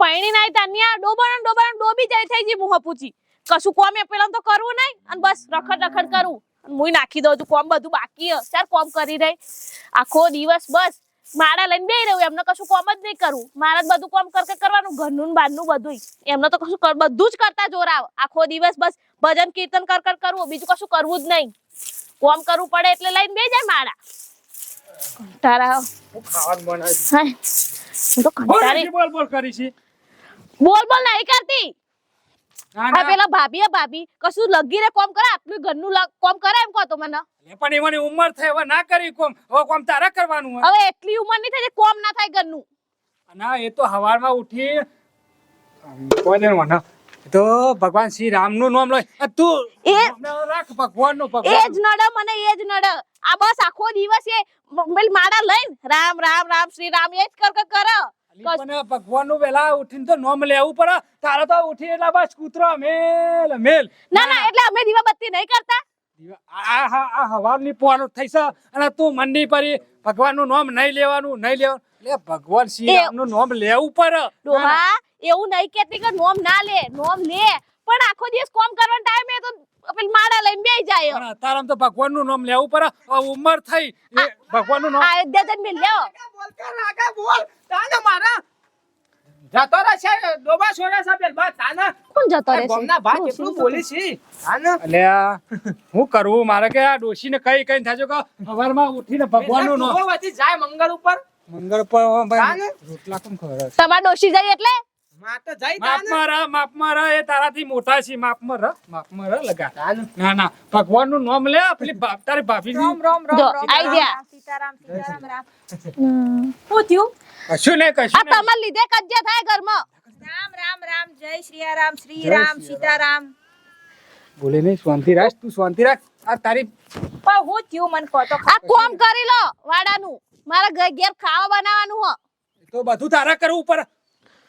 પૈણી નાઈ તાન્યા ડોબણ ડોબણ ડોબી જાય થઈ જી મુહ પૂછી કશું કોમ એ પેલા તો કરવું નહીં અને બસ રખડ રખડ કરું. મુઈ નાખી દઉં છું કોમ બધું બાકી હે ચાર કોમ કરી રહી. આખો દિવસ બસ મારા લઈને બેહી રહ્યું એમને કશું કોમ જ નહીં કરવું મારે જ બધું કોમ કરકે કરવાનું ઘરનું બહારનું બધું એમને તો કશું કર- બધું જ કરતા જોરાવ. આખો દિવસ બસ ભજન કીર્તન કર કર કરવું બીજું કશું કરવું જ નહીં કોમ કરવું પડે એટલે લઈને બે જાય મારા કંટાળા હું તો કંટાળી બોલ બોલ કરી છે બોલ બોલ નહીં કરતી. હા પેલા ભાભી હે ભાભી. કશું લગી રે કોમ કરે? આટલું ઘરનું કોમ કરે એમ કહો તો મને. પણ એવાની ઉંમર થઈ હવે ના કરી કોમ. હવે કોમ તારે કરવાનું હવે એટલી ઉંમર નહીં થઈ કોમ ના થાય ઘરનું. ના એ તો હવારમાં ઉઠી કોઈ મને. તો ભગવાન શ્રી રામનું નામ લઈ. તું એ- રાખ ભગવાન. નું એ જ નડ મને એ જ નડ. આ બસ આખો દિવસ એ માળા લઈને રામ રામ રામ શ્રી રામ એ જ કર કર. ભગવાનનું વેલા ઉઠીને તો નામ લેવું પડે. તારે તો ઉઠી એટલે બસ કૂતરો મેલ મેલ ના ના એટલે અમે દીવાબત્તી નહીં કરતા. આ આ આ હવારની પોવાનું થઈ છે અને તું મંડી પરી ભગવાનનું નામ નહીં લેવાનું નહીં લેવાનું. એટલે ભગવાન શ્રી રામનું નામ લેવું પડે. ડોહા એવું નહીં કેતી કે નોમ ના લે નોમ લે. પણ આખો દિવસ કોમ કરવાનો ટાઈમ એ તો પેલી માળા લઈને બે જાય. પણ તો ભગવાનનું નામ લેવું પડે. ઉંમર થઈ. ભગવાનનું નામ આ અયોધ્યા જઈને લ્યો. બોલતા રાગા બોલ. તાને મારા જતો રહેશે. ડોબા છોડ્યા છે પેલ બા કોણ જતો રહેશે? ગોમના ભાઈ કેટલું બોલી છે? તાને. એટલે હું કરું? મારે કે આ ડોશીને કઈ કઈ થાજો કે સવારમાં ઉઠીને ભગવાનનું નામ વધી જાય મંગળ ઉપર. મંગળ પર ભાઈ. રોટલા કેમ ખવડાવે? છે? તમારે ડોશી જાય એટલે? ભગવાનનું નામ લે પેલી તારી ભાભી રામ રામ રામ રામ આઈ ગયા. સીતારામ સીતારામ રામ. શું થયું? કશું નહીં કશું નહીં. તમારે લીધે કજ્જા થાય ઘરમાં. રામ રામ રામ જય શ્રી રામ શ્રી રામ સીતારામ. બોલે નહીં શાંતિ રાખ તું શાંતિ રાખ. આ તારી પણ હું થયું મને કહો તો આ કોમ કરી લો વાડાનું. મારા ઘર ઘેર ખાવા બનાવવાનું હો. તો બધું તારા કરવું પડે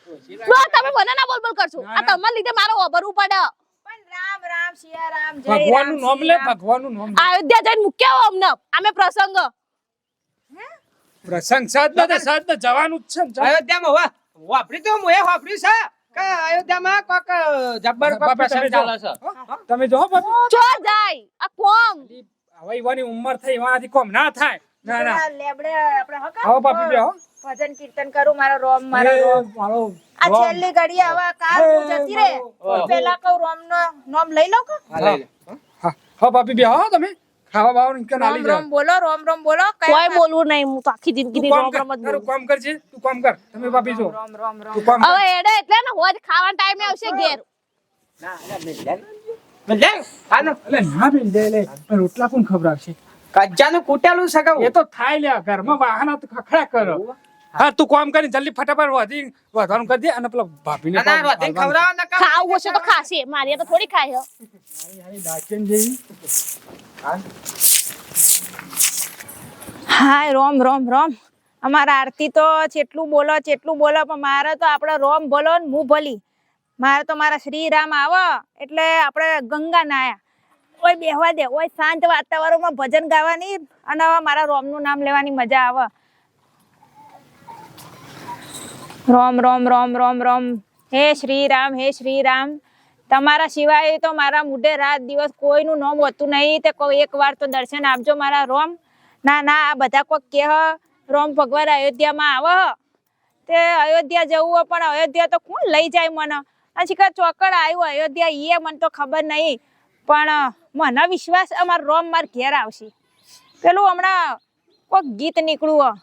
જો તમે મને ના બોલ બોલ કરશો આ તમાર લીધે મારો ઓભરવું પડે. પણ રામ રામ સિયા રામ જય ભગવાનનું નામ લે ભગવાનનું નામ અયોધ્યા જઈને મૂક્યા અમને. અમે પ્રસંગ. પ્રસંગ સાધ ને સાધ ને જવાનું જ છે ને જા. અયોધ્યામાં વાપરી તો એ વાપરી છે કે અયોધ્યામાં કોક જબ્બર કોક તમે પ્રસંગ ચાલે છે. તમે જો બાપા. જાય આ કોમ. હવે ઈવાની ઉંમર થઈ કોમ ના થાય. ના ના. પેલા લેબડે આપણે હો આવો બાપી બે હો. ભજન કીર્તન કરું મારો રોમ મારો રોમ. મારો આ છેલ્લી ઘડી હવે કાલ જતી રે. પેલા કહું રોમ નો નોમ લઈ લો કે. હા, લઈ લે. હા. હા. બાપી બે હો તમે. ખાવા બાવા કે ના લઈ રોમ બોલો રોમ રોમ બોલો. કોઈ બોલવું નહીં હું તો આખી જિંદગી કામ રોમ રોમ જ બોલું. કામ કરજે તું કામ કર. તમે બાપી જો રોમ રોમ રોમ તું કામ કર. હવે એડે એટલે ને હોજ ખાવાના ટાઈમે આવશે ઘેર. ના, ના, મિલ. મિલ ના રોટલા કોણ ખવડાવશે? કજ્જાનું કૂટેલું છે એ તો થાય લે ઘરમાં વાહન ખખડા કરો. હા તું કોમ કરી જલ્દી ફટાફટ વધી વધવાનું કરી દે અને પેલા ભાભીને ના, ખવડાવો ખાવું હશે તો ખાશે. મારી તો થોડી ખાય હે. જેવી. હાય રોમ રોમ રોમ. અમારા આરતી તો જેટલું બોલો જેટલું બોલો પણ મારે તો આપણે રોમ બોલો ને હું ભલી. મારે તો મારા શ્રી રામ આવો એટલે આપણે ગંગા નાયા. ઓય બેહવા દે, ઓય શાંત વાતાવરણમાં ભજન ગાવાની અને હવે મારા રોમનું નામ લેવાની મજા આવે. રોમ રોમ રોમ રોમ રોમ. હે શ્રી રામ હે શ્રી રામ તમારા સિવાય તો મારા મુઢે રાત દિવસ કોઈનું નામ હોતું નહીં. તે એક વાર તો દર્શન આપજો મારા રોમ. ના ના, આ બધા કોઈક કેહ, રોમ ભગવાન અયોધ્યામાં આવો. તે અયોધ્યા જવું પણ અયોધ્યા તો કોણ લઈ જાય મને? પછી ચોકડ આવ્યું, અયોધ્યા એ મને તો ખબર નહીં. પણ મને વિશ્વાસ અમાર રોમ માર ઘેર આવશે. પેલું હમણાં કોઈક ગીત નીકળ્યું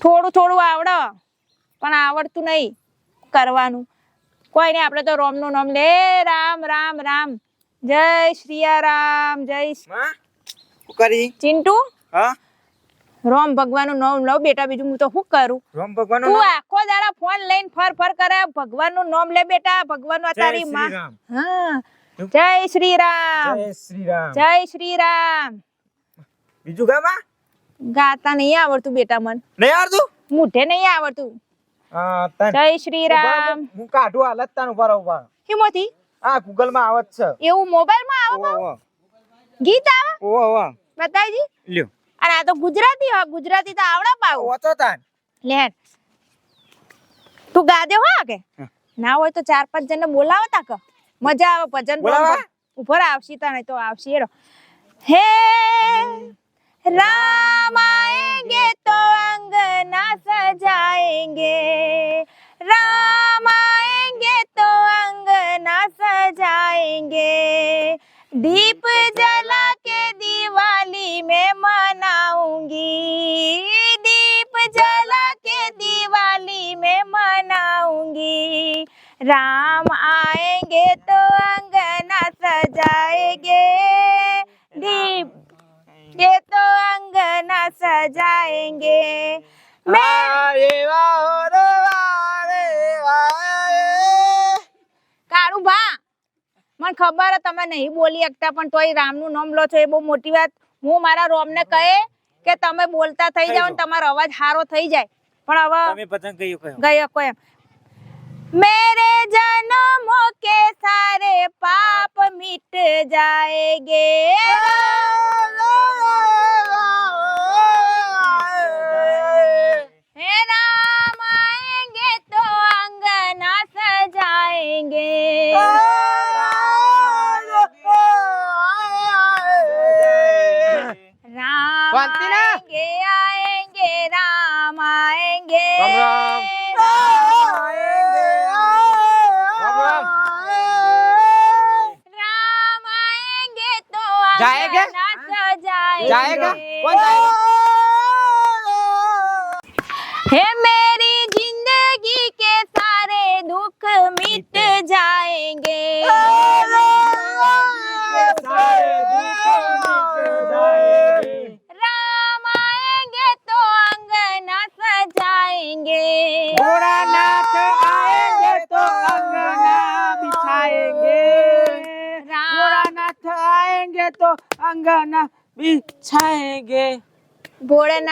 થોડું થોડું આવડે પણ આવડતું નહીં કરવાનું. કોઈ નહીં આપણે તો રોમનું નામ લે રામ રામ રામ. જય શ્રી રામ જય ચિંટુ? હા? રોમ ભગવાનનું નામ લઉં બેટા બીજું હું તો શું કરું? રોમ ભગવાન તું આખો દાડા ફોન લઈને ફર ફર કરે ભગવાનનું નામ લે બેટા ભગવાન તારી માં. હા. જય શ્રી રામ શ્રી રામ જય શ્રી રામ બીજું ગામા ગાતા નહીં આવડતું બેટા મન. નહીં આવડતું? મુઠે નહીં આવડતું. જય શ્રી રામ હું કાઢું હાલત તાન ઊભા ઊભા. હિમોથી? આ ગૂગલમાં આવત છે. એવું મોબાઈલમાં ઓવો ગીત આવે? ઓવો ઓવો બતાવજી. લ્યો. અરે આ તો ગુજરાતી હા ગુજરાતી તો આવડે પાવ ઓવો તાન. લે. તું ગાદે હો કે ના હોય તો ચાર પાંચ જણને બોલાવતા કે? મજા આવે ભજન ઉપર આવશે તને તો આવશે હેડો. હે રામ આએંગે શકતા પણ તોય રામનું નામ લો છો એ બહુ મોટી વાત હું મારા રોમને કહે કે તમે બોલતા થઈ જાઓ ને તમારો અવાજ સારો થઈ જાય પણ હવે તમે પતંગ કયું કયો ગયો કોઈ मेरे जन्मों के सारे पाप मिट जाएंगे हे राम आएंगे तो अंगना सजाएंगे जाएगा कौन जाएगा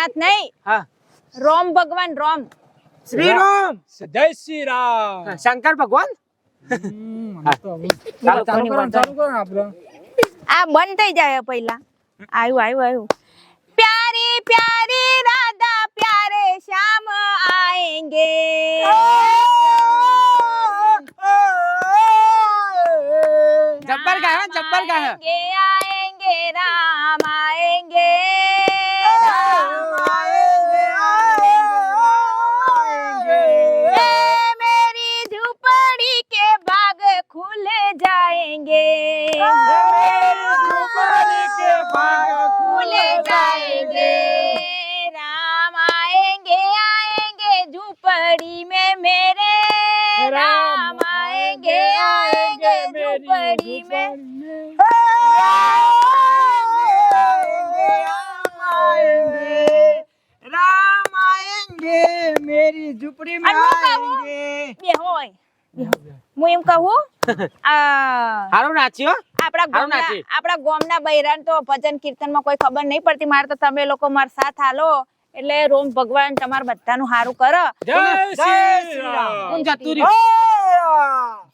જગન્નાથ નહીં. રોમ ભગવાન રોમ. શ્રી રામ જય શ્રી રામ શંકર ભગવાન? આ બંધ થઈ જાય પહેલા. આવ્યું આવ્યું આવ્યું પ્યારી પ્યારી રાધા પ્યારે શ્યામ આએંગે જબ્બર ગાયો જબ્બર ગાયો પડી મેં રામ આયેંગે હું એમ કહું હારો આપણા ગામના આપણા ગામના બૈરાન તો ભજન કીર્તનમાં કોઈ ખબર નહીં પડતી. મારે તો તમે લોકો મારા સાથ હાલો એટલે રોમ ભગવાન તમાર બધાનું સારું કરો. જય શ્રી રામ.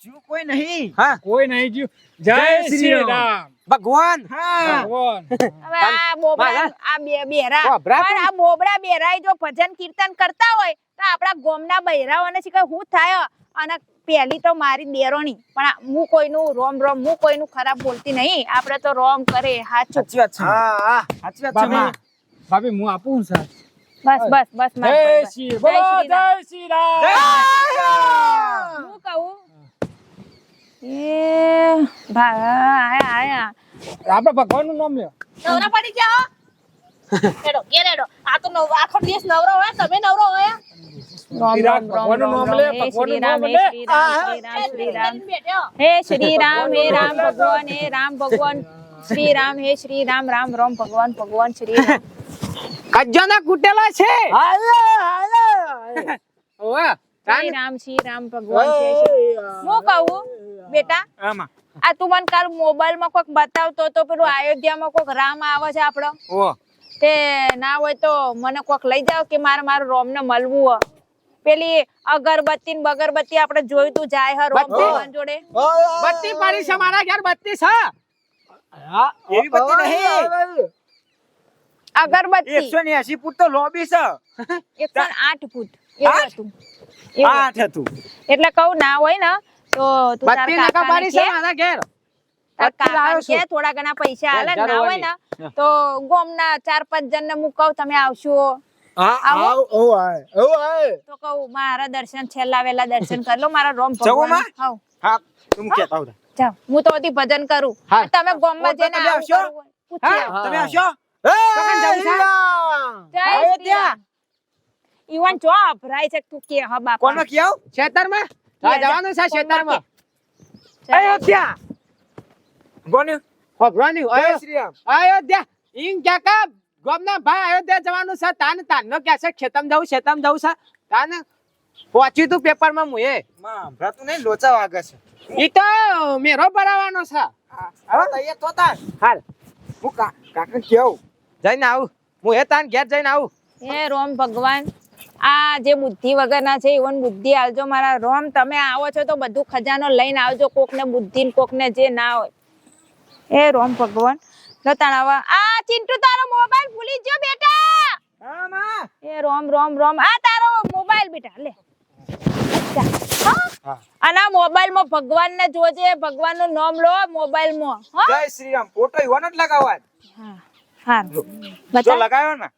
જો કોઈ નહીં. હા. કોઈ નહીં જો જય શ્રી રામ. ભગવાન. ભગવાન. હવે આ બોબડા આ બે બેરા. પણ આ બોબડા બેરાય જો ભજન કીર્તન કરતા હોય તો આપણા ગોમના બૈરાઓને શીખે હું થાય? અને પહેલી તો મારી દેરોની પણ હું કોઈનું રોમ રોમ હું કોઈનું ખરાબ બોલતી નહીં. આપણે તો રોમ કરે હાચું. સાચી વાત છે. હા હા. સાચી વાત છે ભાભી હું આપું સર બસ બસ બસ જય. શ્રી જય બોલો જય શ્રી રામ હું કહું? એ ભા આયા આયા. આપણે ભગવાનનું નામ લ્યો. નવરા પડી ગયા એડો ઘેર હેડો આ તો નવ આખો દિવસ નવરો હોય તમે નવરો હોય. હે શ્રી રામ હે રામ. ભગવાન હે રામ ભગવાન શ્રી રામ હે શ્રી રામ રામ રામ ભગવાન ભગવાન શ્રી રામ કજ્જાના કૂટેલા છે. ઓવે શ્રી રામ શ્રી રામ. ભગવાન છે હું કહું બેટા? આમાં. આ તું મને કાલ મોબાઈલમાં કોઈક બતાવતો તો પેલું અયોધ્યામાં કોઈક રામ આવે છે આપડો ઓ તે ના હોય તો મને કોક લઈ જાવ કે મારે મારું રોમ ને મળવું પેલી અગરબત્તી ને બગરબત્તી આપણે જોયું તું જાય હર રોમ ભગવાન જોડે? બત્તી પડી છે મારા ઘેર બત્તી છે. એવી બત્તી નહીં. અગરબત્તી એકસો ને એસી ફૂટ તો લોબી છે. એકસો ને આઠ ફૂટ. એ હતું. આઠ હતું. એટલે કહું ના હોય ને તો તું તાર પાડી છે મારા ઘેર. તાર બત્તી લાવ્યો કાકાને કે છું. થોડા ઘણા પૈસા હાલે ના હોય ને તો ગોમના ચાર પાંચ જણ ને મુકાવ તમે આવશો. તો કહું મારા દર્શન છેલ્લા વેલા દર્શન કરી લો મારા રોમ ભગવાન. હા તું હું. તો ભજન કરું. તમે ગોમમાં માં જઈને આવશો? તમે આવશો? ઈવન ચો ભરાય છે તું કે હા બાપા કોનો ખેતરમાં હા જવાનું છે ખેતરમાં અયોધ્યા. કાકા ગોમના ભાઈ અયોધ્યા જવાનું છે તાન તાનનો કે છે? ખેતમ જવું ખેતમ જવું છે. તાન પહોંચ્યું તું પેપરમાં મુએ. માં ભરાતું નહીં લોચા વાગે છે. ઈ તો મેરો ભરાવાનો છે. હવે તૈયાર તો તાર. હાલ. હું કાકા કેવું? જઈને આવું. હું એ તાન ઘેર જઈને આવું. હે રોમ ભગવાન આ જે બુદ્ધિ વગરના છે એવન બુદ્ધિ આલજો મારા રોમ. તમે આવો છો તો બધું ખજાનો લઈને આવજો કોકને બુદ્ધિ ને કોકને જે ના હોય. હે રોમ ભગવાન લતાણાવા આ ચિંટુ તારો મોબાઈલ ભૂલી ગયો બેટા. હા માં. એ રોમ રોમ રોમ. આ તારો મોબાઈલ બેટા લે. આના મોબાઈલમાં ભગવાન ને જોજે ભગવાનનું નામ લો મોબાઈલમાં. માં જય શ્રી રામ. ફોટો ઈવાનો જ લગાવવા. હા. હા બતા. લગાવ્યો ને.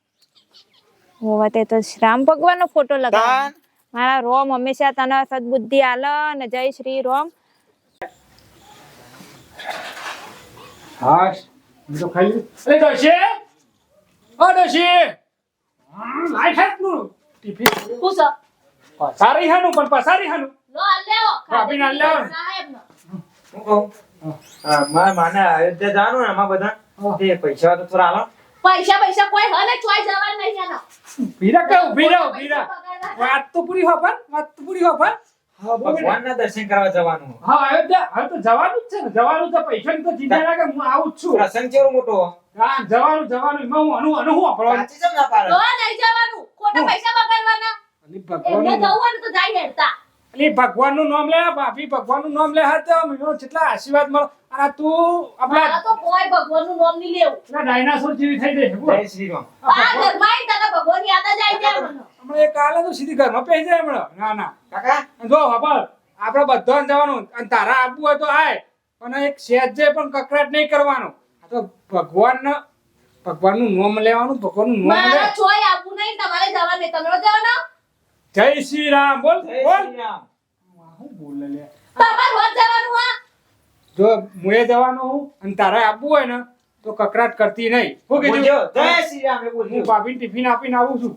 હોવા તે તો રામ ભગવાનનો ફોટો લગાવ તાન. મારા રોમ હંમેશા તને સદબુદ્ધિ આલ ને જય શ્રી રોમ. હાશ. તો ખાઈ. અરે ડોશી! ઓ ડોશી! હમ, લાઈ ખાટલું ટિફિન હું છે પસારી હાનું પણ પસારી હાનું. લો હાલ લેવો. ભાભી ને હાલ લેવો. સાહેબનો. હું હા, મારા માને અયોધ્યા જવાનું ને એમાં બધા. હા. પૈસા તો થોડા આલો પૈસા પૈસા કોઈ હને ચોય જવા નહીં એનો. ભીરા કે ઊભી રહો ભીરા વાત તો પૂરી હો પણ વાત તો પૂરી હો પણ. હા ભગવાનના દર્શન કરવા જવાનું. હા અયોધ્યા હવે તો જવાનું જ છે ને જવાનું તો પૈસા તો ચિંતા ના હું આવું જ છું. પ્રસંગ કેવો મોટો? હા જવાનું જવાનું એમાં હું અનુ અનુ હું આપણો સાચી જમ ના પાડે તો નહીં જવાનું ખોટા પૈસા બગાડવાના. અને ભગવાન જવું તો જાય હેડતા. અલી ભગવાનનું નામ લે ભાભી ભગવાનનું નામ લે હા તો મને જેટલા આશીર્વાદ મળો. અને તું આપણા તો કોઈ ભગવાનનું નામ નહીં લેવું. પેલા ડાયનાસોર જેવી થઈ જશે જય શ્રી રામ. આ ઘરમાં તને ભગવાન યાદ જ આવી જાય. મને હમણાં એક કાલે તો સીધી ઘરમાં પહેરી જાય હમણાં. ના ના. કાકા? જો ખબર આપણે બધાને જવાનું. અને તારા આપવું હોય તો આય. પણ એક સહેજે પણ કકરાટ નહીં કરવાનો. આ તો ભગવાન ભગવાનનું નામ લેવાનું ભગવાનનું નામ લે. મારા ચોય આપવું નહીં તમારે જવાનું. તમે જવાના? જય શ્રી રામ બોલ બોલ. હું બોલે લે? તમારે રોજ જવાનું હા? જો મુએ જવાનો હું અને તારે આપવું હોય ને તો કકરાટ કરતી નહીં. હું કીધું? જય શ્રી રામ એ હું ભાભીને ટિફિન આપીને આવું છું.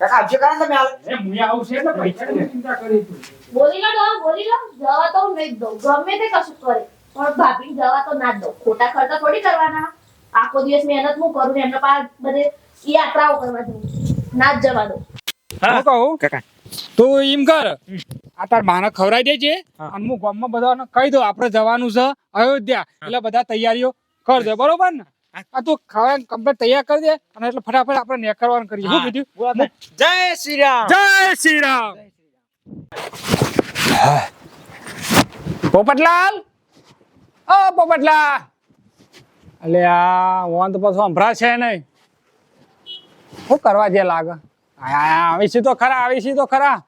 કાકા આવજો કાકા તમે હાલ. એ મુએ આવું છે એટલે પૈસાની ચિંતા કરી તું બોલી લો ડોહા, બોલી લો. જવા તો હું નહીં દઉં. ગમે તે કશું કરે. પણ ભાભીને જવા તો ના દઉં. ખોટા ખર્ચા થોડી કરવાના. આખો દિવસ મહેનત હું કરું ને એમના પાસે બધે યાત્રાઓ કરવા જવું ના જ જવા દઉં. હું. કહું? કાકા. તું એમ કર. આ તાર માને ખવડાવી દેજે. અને હું ગામમાં બધાને કહી દઉં આપણે જવાનું છે અયોધ્યા. એટલે બધા તૈયારીઓ કરજે બરોબર ને? આ તું ખાવા કમ્પ્લીટ તૈયાર કરી દે અને એટલે ફટાફટ આપણે નેકરવાનું કરીએ. શું કીધું? જય શ્રી રામ. જય શ્રી રામ. પોપટલાલ? ઓ પોપટલા અલે આ વાંધ પાછો પાછું સંભળા છે નહીં. શું કરવા જે લાગે? આવી છે તો ખરા આવી છે તો ખરા.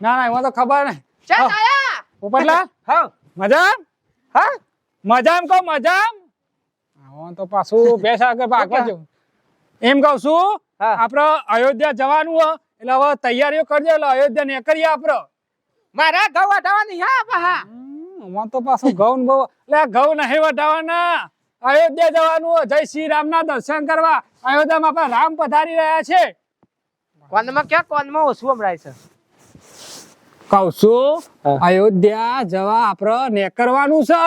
ના ના એમાં તો ખબર નહીં. ચાલ. આયા. પોપટલાલ હા. મજા હા? મજામ કહો મજામ? હું તો પાછું બેસ આગળ ભાગવા એમ કહું છું. આપણે અયોધ્યા જવાનું હો. એટલે હવે તૈયારીઓ કરજો એટલે અયોધ્યા ને કરીએ આપણે મારા ઘઉં વાઢવાની હા બહા હું. તો પાછું ઘઉં ને બહુ એટલે ઘઉં નહીં વટાવાના અયોધ્યા જવાનું જય શ્રી રામના દર્શન કરવા. અયોધ્યામાં આપણા રામ પધારી રહ્યા છે. કોનમાં ક્યાં? કોનમાં ઓછું હમણાં છે? કહું છું અયોધ્યા જવા આપણે નેકરવાનું છે.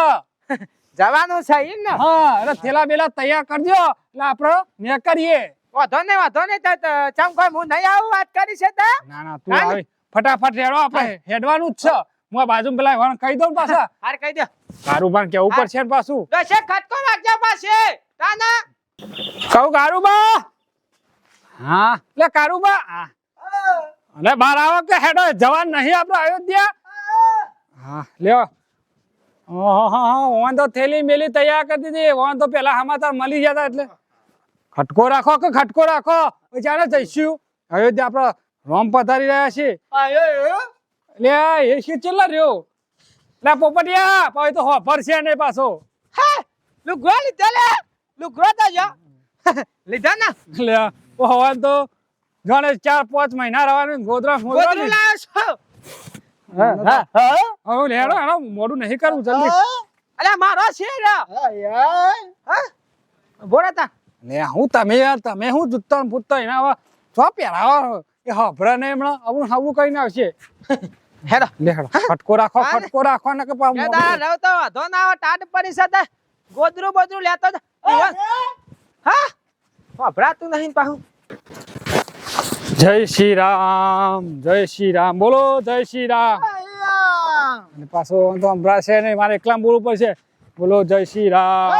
જવાનું છે ઈ ને? હા અરે થેલા બેલા તૈયાર કરજો એટલે આપણે નેકરીએ વાંધો નહીં વાંધો નહીં તો ચમ કોઈ હું નહીં આવું વાત કરી છે તે? ના ના તું આવી. ફટાફટ રેડો આપણે હેડવાનું જ છે. હું આ બાજુ પેલા વણ કહી દઉં પાછા. હાર કહી દે. તારું પણ કેવું. પડશે ને પાછું? દસે ખટકો વાગ્યા પાસે તાના. કહું કારુબા હા. લે કારુબા. બા અલે બાર આવો કે હેડો જવાન નહીં આપણે અયોધ્યા. હા લ્યો. ઓહો હો હો તો થેલી મેલી તૈયાર કરી દીધી. ઓન તો પેલા સમાચાર મળી જતા એટલે. ખટકો રાખો કે ખટકો રાખો? જાણે જઈશું. અયોધ્યા આપડે રોમ પધારી રહ્યા છે લે એ શી ચેલા રહ્યો? લે પોપટિયા પછી તો હોફર છે ને પાછો. લુગડો લીધો લે. લુગડો તો જો. લીધો ને? લે ઓ તો જાણે ચાર પાંચ મહિના રહેવાનું ગોદરા મોદરા ગોદરું છો હા, હા હા. હવે લેડો હેડો મોડું નહીં કરવું જલ્દી. અલે મારો છે રે હા બોરાતા લે હું તમે યાર તમે હું જુત્તણ પુત્તણ એના હવે છો પહેરાવો એ હભરા ને હમણાં આવું હાવું કરીને આવશે. હેડો. લે હેડો ફટકો રાખો ફટકો રાખો ને કે પાવ તારા રહો તો વાંધો ના આવે ટાટ પડી સાથે ગોદરું બોદરું લેતો જ. હા? વાપરાતું નહીં ને જય શ્રી રામ જય શ્રી રામ. બોલો જય શ્રી રામ. અને પાછો તો સંભળાશે નહીં મારે એકલા બોલવું પડશે. બોલો જય શ્રી રામ.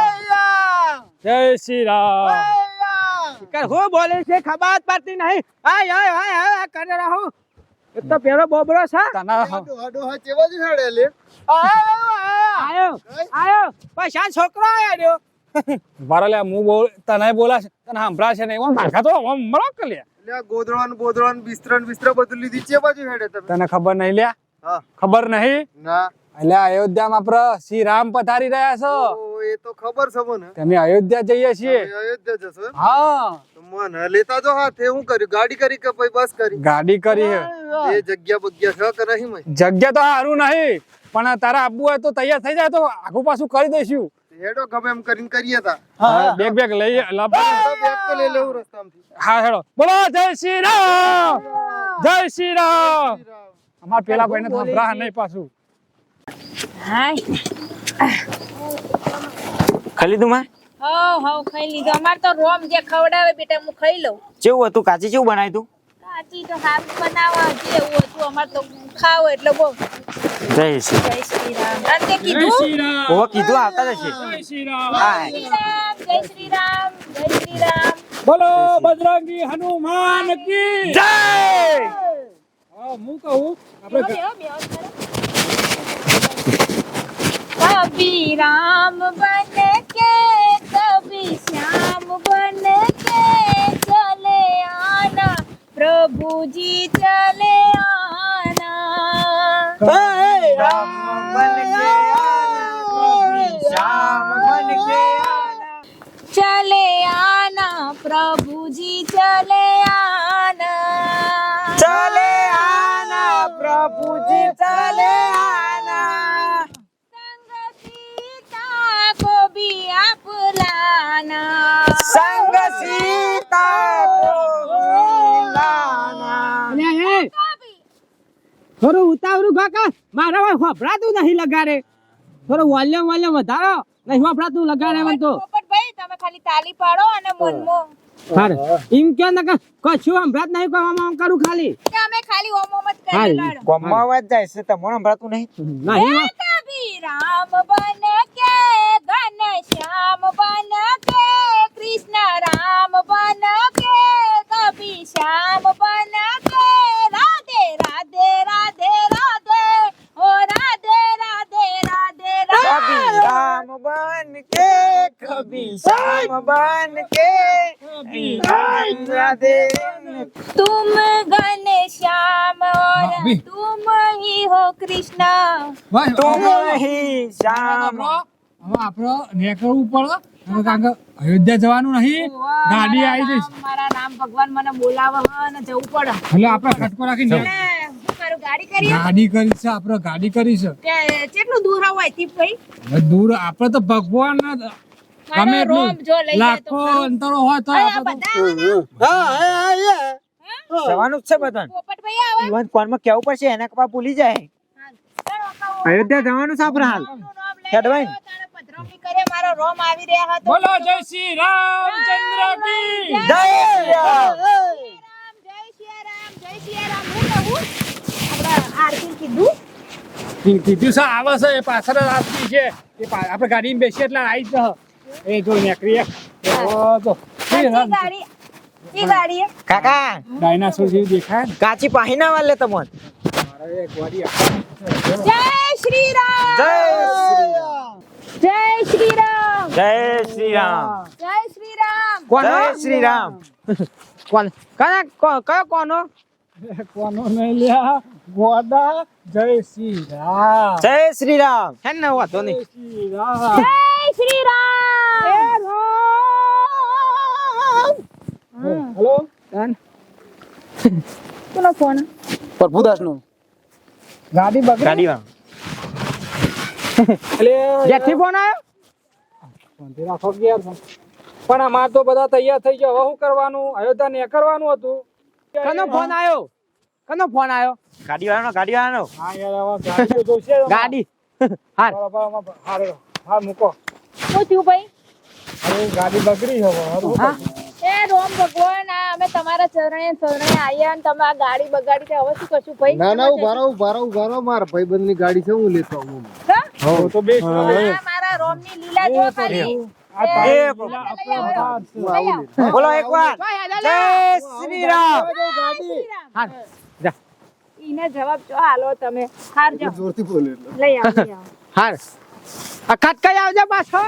જય શ્રી રામ. કર હું બોલે છે? ખબર પડતી નહીં. આય આય આય આય કરે રહું. એક તો પેલો બોબરો છે. તના આયો આયો. પૈસા છોકરો આયો મારા લે હું બોલ તને બોલાશે તને સંભળાશે નહીં ઓમ માથા તો મળો કે લે ગોદડવાનું બોદડવાનું બિસ્તરણ બિસ્તર બધું લીધી છે બાજુ હેડે તમે. તને ખબર નહીં લ્યા? હા. ખબર નહીં? ના. એટલે અયોધ્યામાં આપણે શ્રી રામ પધારી રહ્યા છો. એ તો ખબર છે મને. તમે અયોધ્યા જઈએ છીએ. અયોધ્યા જશો હા. મને લેતા જો હાથે હું કર્યું? ગાડી કરી કે પછી બસ કરી? ગાડી કરી હે. એ જગ્યા બગ્યા છે કે નહીં જગ્યા તો સારું નહીં પણ તારા આબુ હોય તો તૈયાર થઈ જાય તો આગુ પાછું કરી દઈશું. હેડો ગમે એમ કરીને કરીએ તા. હા, બેગ બેગ લઈ લાવ બેગ તો લઈ લેવું રસ્તામાંથી. હા હેડો. બોલો જય શ્રી રામ. જય શ્રી રામ. અમાર પેલા ભાઈને તો રાહ નહીં પાછું. હાય. ખાલી તું માં? હા હવ ખાઈ લીધો. અમાર તો રોમ જે ખવડાવે બેટા હું ખાઈ લઉં. કેવું હતું? કાચી કેવું બનાવ્યું તું? કાચી તો સારું બનાવવા જેવું હતું. અમાર તો ખાવ એટલે બહુ. જય શ્રી જય શ્રી રામ. અને તે કીધું? શ્રી રામ. ઓહો કીધું આવતા જશે જય શ્રી રામ. હા શ્રી રામ જય શ્રી રામ જય શ્રી રામ. બોલો બજરંગી હનુમાન કી જય! હા હું કહું આપણે રામ બેહો, બેહો, સંગ સીતા થોડું ઉતાવળું કાકા મારા ભાઈ હોભરાતું નહીં લગાડે. થોડું વોલ્યુમ વોલ્યુમ વધારો. નહીં હોભરાતું લગાડે મને તો. પોપટભાઈ તમે ખાલી તાલી પાડો અને મનમો હારે. એમ કે ને કે કશું નહીં કરું ખાલી. ખાલી ઓમ ઓમ જ કરી હારી. લાડો. જાય છે તમને સંભળાતું નહીં? નહીં કભી રામ બન કે ઘન શ્યામ બન કે કૃષ્ણ રામ બન કે કભી શ્યામ બન કે રાધે રાધે રાધે ઓ રાધે રાધે રાધે કભી રામ બન કે કભી શ્યામ બન કે રાધે तुम घन श्याम और भाभी। तुम ही हो कृष्ण તુમ હી શ્યામ હવે આપણો નીકળવું પડે હવે કારણ કે અયોધ્યા જવાનું નહીં ગાડી આવી જઈશ મારા નામ ભગવાન મને બોલાવે હ અને જવું પડે એટલે આપણે ખટકો રાખીને એટલે શું કરું ગાડી કરીએ ગાડી કરી છે આપણે ગાડી કરી છે. કેટલું દૂર હોયથી ભાઈ? દૂર આપણે તો ભગવાન ગમે મારો રોમ જો લઈ જાય તો લાખો અંતરો હોય તો અરે આ આપણે બધા આવવાના? જવાનું છે બધાને. પોપટભાઈ કોનમાં કેવું પડશે એના કપા ભૂલી જાય. અયોધ્યા જવાનું છે આપણે હાલ. હેડવાઈ. મારો રોમ આવી રહ્યા હતો. બોલો જય શ્રી રામચંદ્ર કી જય શ્રી રામ. રામ જય શ્રી રામ જય શ્રી રામ. હું કહું આપણા આરતી કીધું? કીધું છે આવે છે એ પાછળ જ આવતી છે. એ આપણે ગાડીમાં બેસીએ એટલે આવી જ. એ જો નીકળીએ. ઓ ગાડી ઈ ગાડી કાકા! ડાયનાસોર જેવી દેખાય કાચી પાહીના વાલે તમને. જય શ્રી રામ જય શ્રી રામ જય શ્રી રામ જય શ્રી રામ જય શ્રી રામ કોનો જય શ્રી રામ કોણ? કયા કો- કયો કોનો? કોનો નહીં લ્યા. ગોડા જય શ્રી રામ. જય શ્રી રામ. હે ને વાંધો જય શ્રી રામ. જય શ્રી રામ. હેલો? કોનો ફોન? પ્રભુદાસ નો ગાડી બગડી? ગાડી વાળો એટલે જેથી ફોન આવ્યો? રાખો કે પણ અમાર તો બધા તૈયાર થઈ ગયા. હવે શું કરવાનું? અયોધ્યા ને કરવાનું હતું. કનો ફોન આવ્યો? કનો ફોન આવ્યો ગાડી વાળાનો ગાડી વાળાનો. હા યાર હવે ગાડી જોશે ગાડી. હાર. હારે, હા મૂકો. શું થયું ભાઈ? અરે ગાડી બગડી છે હવે. એ રોમ ભગવાન આ અમે તમારા ચરણે ચરણે આયા અને તમે આ ગાડી બગાડી છે. હવે શું કરશું ભાઈ? ના ના ઊભા રહો ઊભા રહો ઊભા રહો. મારા ભાઈબંધની ગાડી છે હું લેતો આવું હા? તો બે આ મારા રોમની લીલા જો ખાલી. બોલો એકવાર જય શ્રી રામ. હાર ઈને જવાબ જો હાલો તમે. હાર જાઓ જોરથી બોલે એટલે. લઈ આવો હાર. આ ખટકાઈ આવજો પાછો.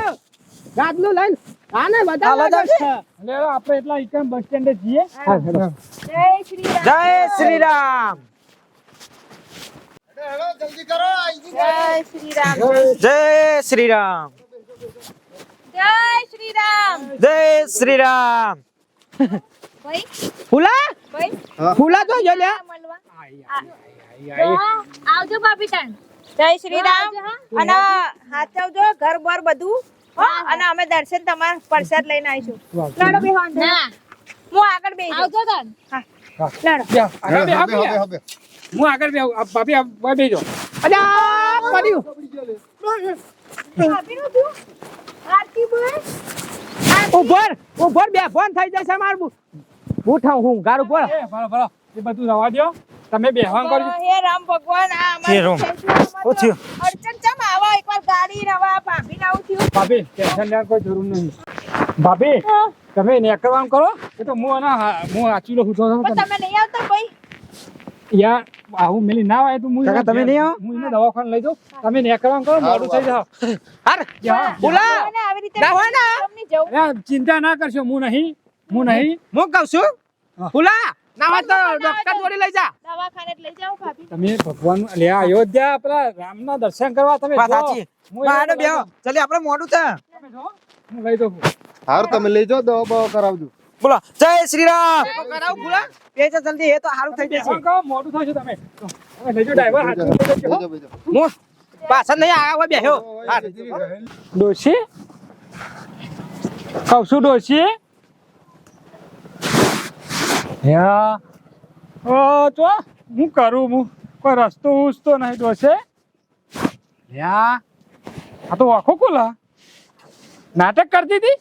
ગાદલું લઈને. આને ને બધા એટલે આપણે એટલા ઈકણ બસ સ્ટેન્ડે જઈએ. જય શ્રી રામ. જય શ્રી રામ. હેડો, જલ્દી કરો. જય શ્રી રામ. જય શ્રી રામ. જય શ્રી રામ. જય શ્રી રામ. ભાઈ. ફૂલા? ભાઈ. ફૂલા તો જો લે. મળવા આઈ, આઈ, આઈ. તો આવજો ભાભી તાણ જય શ્રી રામ અને હાચવજો ઘર બર બધું. હો અને અમે દર્શન તમારા પ્રસાદ લઈને આવીશું. લડો બે ના. હું આગળ બે આવજો તાણ હા. લડો. આગળ બે, હવે. હું આગળ બે ભાભી આ બેજો અલ્યા પડ્યું ભાભીનું થયું આરતી બોલ. ઉભર ઉભર બે ફોન થઈ જશે મારું. હું ઠાઉં હું ગારું એ ભરો ભરો. એ બધું રવા દો તમે બેહવાન કરજો. હે રામ ભગવાન આ હે રામ. થયું? અડચણ ચમ આવા? એકવાર ગાડી રવા ભાભી આવું થયું ભાભી ટેન્શન લેવાની કોઈ જરૂર નહીં. ભાભી તમે નેકરવાનું કરો એ તો હું અને હું આચી લઉં છું પણ તમે નહીં આવતા ભાઈ યાર આવું મેલી ના આવે તો હું કાકા, તમે નહીં આવો? હું એને દવાખાને લઈ જાઉં. તમે નેકરવાનું કરો મોડું થઈ જાવ હાર જા. આવી રીતે ના હોય ને? તમને જવું. અરે ચિંતા ના કરશો હું નહીં હું નહીં. હું કહું છું હા. ફૂલા ના હોય તો ડોક્ટર જોડે લઈ જા. દવાખાને લઈ જાઓ ભાભી. તમે ભગવાન લે અયોધ્યા પેલા રામના દર્શન કરવા તમે વાત સાચી. હું બેહો. ચાલી આપણે મોડું છે હું લઈ દઉં હારું તમે લઈ જાઓ દવા બવા કરાવજો. બોલો જય શ્રી રામ કરાવું ફૂલા બે છે જલ્દી એ તો સારું થઈ જશે બેહવાન મોડું થશે તમે. લઈ જાઓ ડ્રાઈવર હાથ પાછળ નહીં આવ્યા હોય બેહ્યો હાર. ડોશી? કહું છું ડોશી. યા. ઓ તો હું કરું હું કોઈ રસ્તો ઉસતો નહીં ડોશે યા. આ તો આખો ખુલા નાટક કરતી હતી?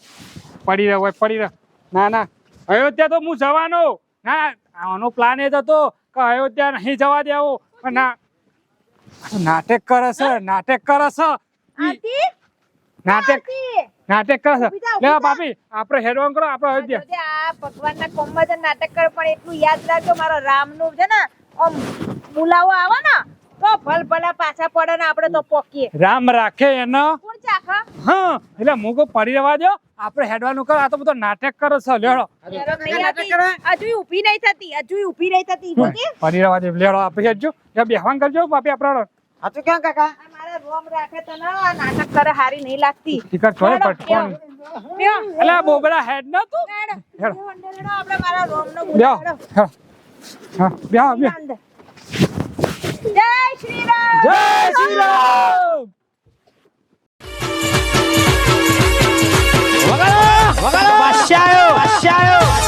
પડી રહ્યો હોય પડી રહ્યો. ના ના. અયોધ્યા તો હું જવાનો. ના આનો પ્લાન એ જ હતો કે અયોધ્યા નહીં જવા દેવો. પણ ના. નાટક કરે છે નાટક કરે છે. નાટક નાટક કર. લે ઊભી આપણે હેડવાન કરો આપણે હવે જોજે, આ ભગવાનના કોમમાં જે નાટક કર પણ એટલું યાદ રાખજો મારો રામનું છે ને ઓમ બોલાવો આવે ને તો ભલ ભલા પાછા પડે ને આપણે તો પોકીએ. રામ રાખે એનો. કોણ ચાખા હા એટલે હું કહું પડી રહેવા દો આપણે હેડવાનું કરો આ તો બધો નાટક કરો છો લેડો. હજુ હજુય ઊભી નહીં થતી હજુય ઊભી નહીં થતી. પડી રહેવા દે લેડો આપણે હેડજો બેહવાન કરજો બાપી આપણે હા તો ક્યાં કાકા? હારી નહીં લાગતી. વગાડો વગાડો. વાશ્યાયો વાશ્યાયો